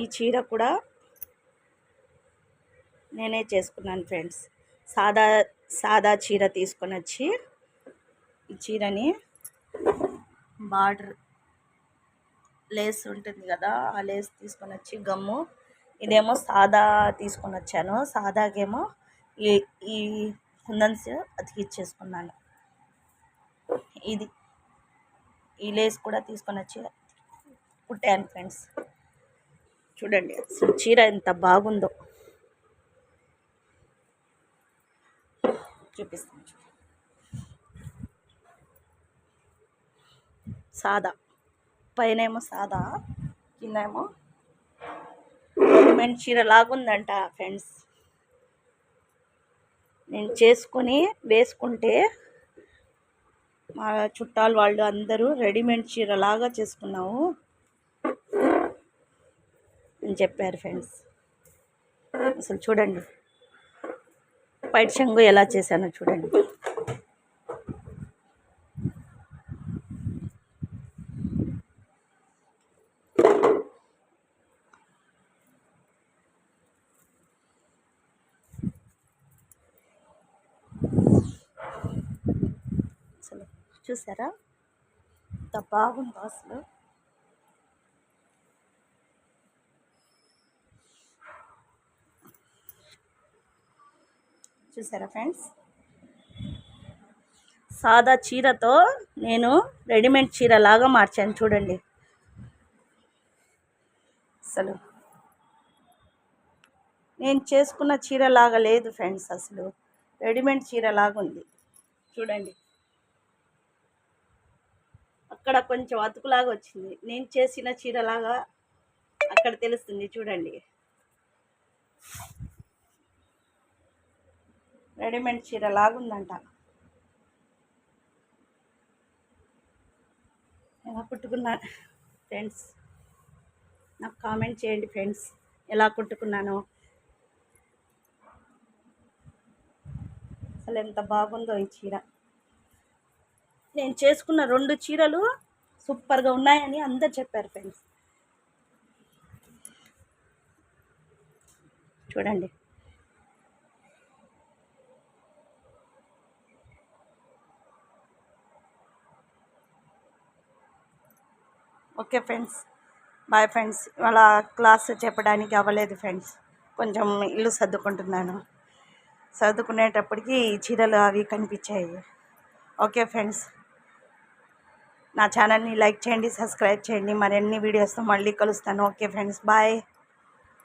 ఈ చీర కూడా నేనే చేసుకున్నాను ఫ్రెండ్స్. సాదా సాదా చీర తీసుకొని వచ్చి ఈ చీరని బార్డర్ లేస్ ఉంటుంది కదా ఆ లేస్ తీసుకొని వచ్చి గమ్ము. ఇదేమో సాదా తీసుకొని వచ్చాను. సాదాకేమో ఈ ఈ కుందన్స్ అతికిచ్చేసుకున్నాను. ఇది ఈ లేస్ కూడా తీసుకొని వచ్చి కుట్టాను ఫ్రెండ్స్. చూడండి అసలు చీర ఎంత బాగుందో. చూపిస్తాను సాదా. పైన ఏమో సాదా కింద ఏమో రెడీమేడ్ చీర లాగుందంట ఫ్రెండ్స్. నేను చేసుకొని వేసుకుంటే మా చుట్టాలు వాళ్ళు అందరూ రెడీమేడ్ చీర లాగా చేసుకున్నాము అని చెప్పారు ఫ్రెండ్స్ అసలు చూడండి. పైట చెంగు ఎలా చేశానో చూడండి. చూసారా? ఎంత బాగుందో అసలు. చూసారా ఫ్రెండ్స్? సాదా చీరతో నేను రెడీమేడ్ చీర లాగా మార్చాను చూడండి. అసలు నేను చేసుకున్న చీర లాగా లేదు ఫ్రెండ్స్ అసలు. రెడీమేడ్ చీర లాగా ఉంది. చూడండి. అక్కడ కొంచెం అతుకులాగా వచ్చింది. నేను చేసిన చీరలాగా అక్కడ తెలుస్తుంది చూడండి. రెడీమేడ్ చీర లాగుందంట. ఎలా కుట్టుకున్నా ఫ్రెండ్స్ నాకు కామెంట్ చేయండి ఫ్రెండ్స్ ఎలా కుట్టుకున్నానో. అసలు ఎంత బాగుందో ఈ చీర. నేను చేసుకున్న రెండు చీరలు సూపర్గా ఉన్నాయని అందరు చెప్పారు ఫ్రెండ్స్. చూడండి. Okay friends. Bye friends. ఇవాళ క్లాస్ చెప్పడానికి అవ్వలేదు ఫ్రెండ్స్. కొంచెం ఇల్లు సర్దుకుంటున్నాను. సర్దుకునేటప్పటికి చీరలు అవి కనిపించాయి. Okay friends. నా ఛానల్ని లైక్ చేయండి సబ్స్క్రైబ్ చేయండి. మరిన్ని వీడియోస్తో మళ్ళీ కలుస్తాను. Okay friends. బాయ్.